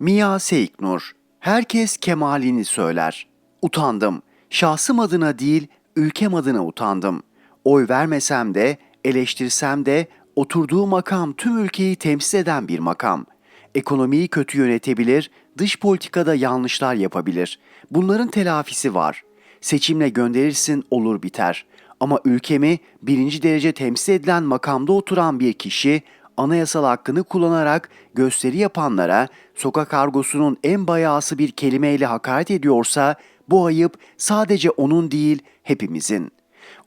Mia Seiknur. Herkes kemalini söyler. Utandım. Şahsım adına değil, ülkem adına utandım. Oy vermesem de, eleştirsem de oturduğu makam tüm ülkeyi temsil eden bir makam. Ekonomiyi kötü yönetebilir, dış politikada yanlışlar yapabilir. Bunların telafisi var. Seçimle gönderirsin olur biter. Ama ülkemi birinci derece temsil edilen makamda oturan bir kişi anayasal hakkını kullanarak gösteri yapanlara sokak argosunun en bayağısı bir kelimeyle hakaret ediyorsa bu ayıp sadece onun değil hepimizin.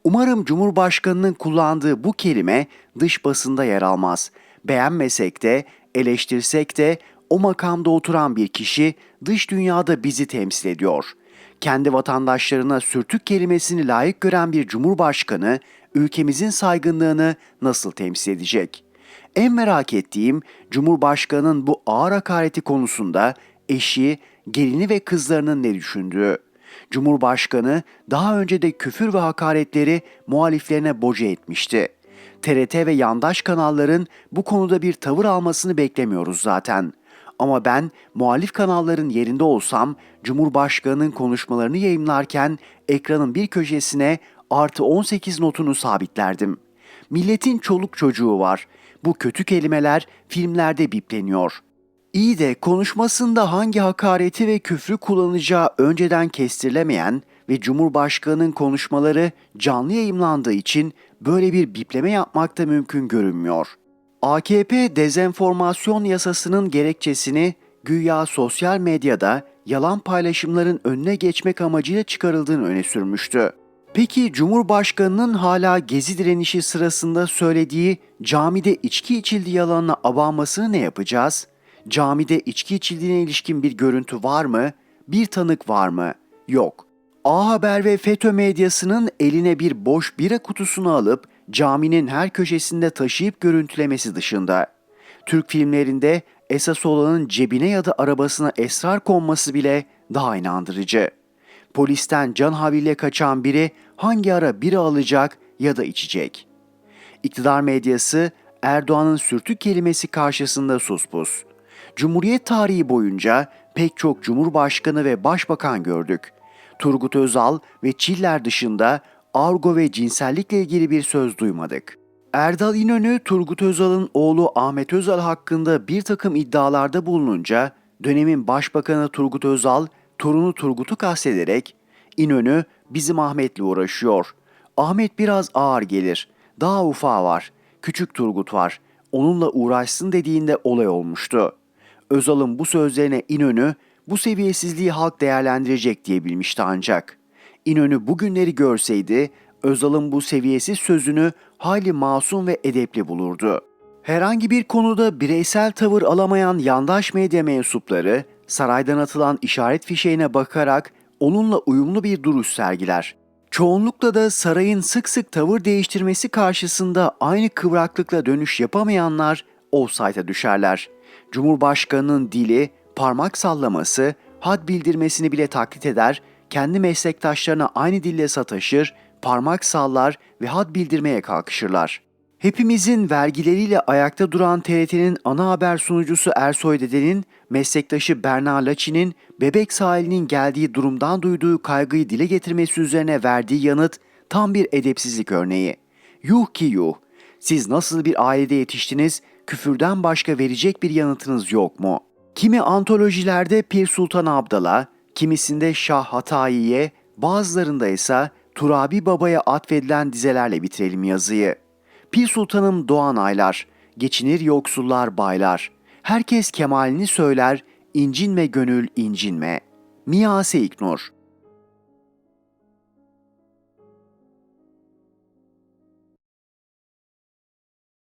Umarım Cumhurbaşkanının kullandığı bu kelime dış basında yer almaz. Beğenmesek de, eleştirsek de o makamda oturan bir kişi dış dünyada bizi temsil ediyor. Kendi vatandaşlarına sürtük kelimesini layık gören bir cumhurbaşkanı ülkemizin saygınlığını nasıl temsil edecek? En merak ettiğim Cumhurbaşkanının bu ağır hakareti konusunda eşi, gelini ve kızlarının ne düşündüğü. Cumhurbaşkanı daha önce de küfür ve hakaretleri muhaliflerine boca etmişti. TRT ve yandaş kanalların bu konuda bir tavır almasını beklemiyoruz zaten. Ama ben muhalif kanalların yerinde olsam Cumhurbaşkanının konuşmalarını yayımlarken ekranın bir köşesine artı 18 notunu sabitlerdim. Milletin çoluk çocuğu var. Bu kötü kelimeler filmlerde bipleniyor. İyi de konuşmasında hangi hakareti ve küfrü kullanacağı önceden kestirilemeyen ve Cumhurbaşkanının konuşmaları canlı yayımlandığı için böyle bir bipleme yapmak da mümkün görünmüyor. AKP dezenformasyon yasasının gerekçesini güya sosyal medyada yalan paylaşımların önüne geçmek amacıyla çıkarıldığını öne sürmüştü. Peki Cumhurbaşkanının hala gezi direnişi sırasında söylediği camide içki içildiği yalanına abanmasını ne yapacağız? Camide içki içildiğine ilişkin bir görüntü var mı? Bir tanık var mı? Yok. A Haber ve FETÖ medyasının eline bir boş bira kutusunu alıp caminin her köşesinde taşıyıp görüntülemesi dışında. Türk filmlerinde esas olanın cebine ya da arabasına esrar konması bile daha inandırıcı. Polisten can havliyle kaçan biri hangi ara biri alacak ya da içecek? İktidar medyası Erdoğan'ın sürtük kelimesi karşısında suspus. Cumhuriyet tarihi boyunca pek çok cumhurbaşkanı ve başbakan gördük. Turgut Özal ve Çiller dışında argo ve cinsellikle ilgili bir söz duymadık. Erdal İnönü, Turgut Özal'ın oğlu Ahmet Özal hakkında bir takım iddialarda bulununca dönemin başbakanı Turgut Özal, torunu Turgut'u kastederek İnönü bizim Ahmet'le uğraşıyor. Ahmet biraz ağır gelir. Daha ufağı var. Küçük Turgut var. Onunla uğraşsın dediğinde olay olmuştu. Özal'ın bu sözlerine İnönü bu seviyesizliği halk değerlendirecek diye bilmişti ancak. İnönü bugünleri görseydi Özal'ın bu seviyesiz sözünü hayli masum ve edepli bulurdu. Herhangi bir konuda bireysel tavır alamayan yandaş medya mensupları saraydan atılan işaret fişeğine bakarak onunla uyumlu bir duruş sergiler. Çoğunlukla da sarayın sık sık tavır değiştirmesi karşısında aynı kıvraklıkla dönüş yapamayanlar offside'a düşerler. Cumhurbaşkanının dili, parmak sallaması, had bildirmesini bile taklit eder, kendi meslektaşlarına aynı dille sataşır, parmak sallar ve had bildirmeye kalkışırlar. Hepimizin vergileriyle ayakta duran TRT'nin ana haber sunucusu Ersoy Dede'nin meslektaşı Berna Laçin'in bebek sahilinin geldiği durumdan duyduğu kaygıyı dile getirmesi üzerine verdiği yanıt tam bir edepsizlik örneği. Yuh ki yuh. Siz nasıl bir ailede yetiştiniz, küfürden başka verecek bir yanıtınız yok mu? Kimi antolojilerde Pir Sultan Abdal'a, kimisinde Şah Hatayi'ye, bazılarında ise Turabi Baba'ya atfedilen dizelerle bitirelim yazıyı. Pir Sultanım doğan aylar, geçinir yoksullar baylar. Herkes kemalini söyler, incinme gönül incinme. Mia Seiknur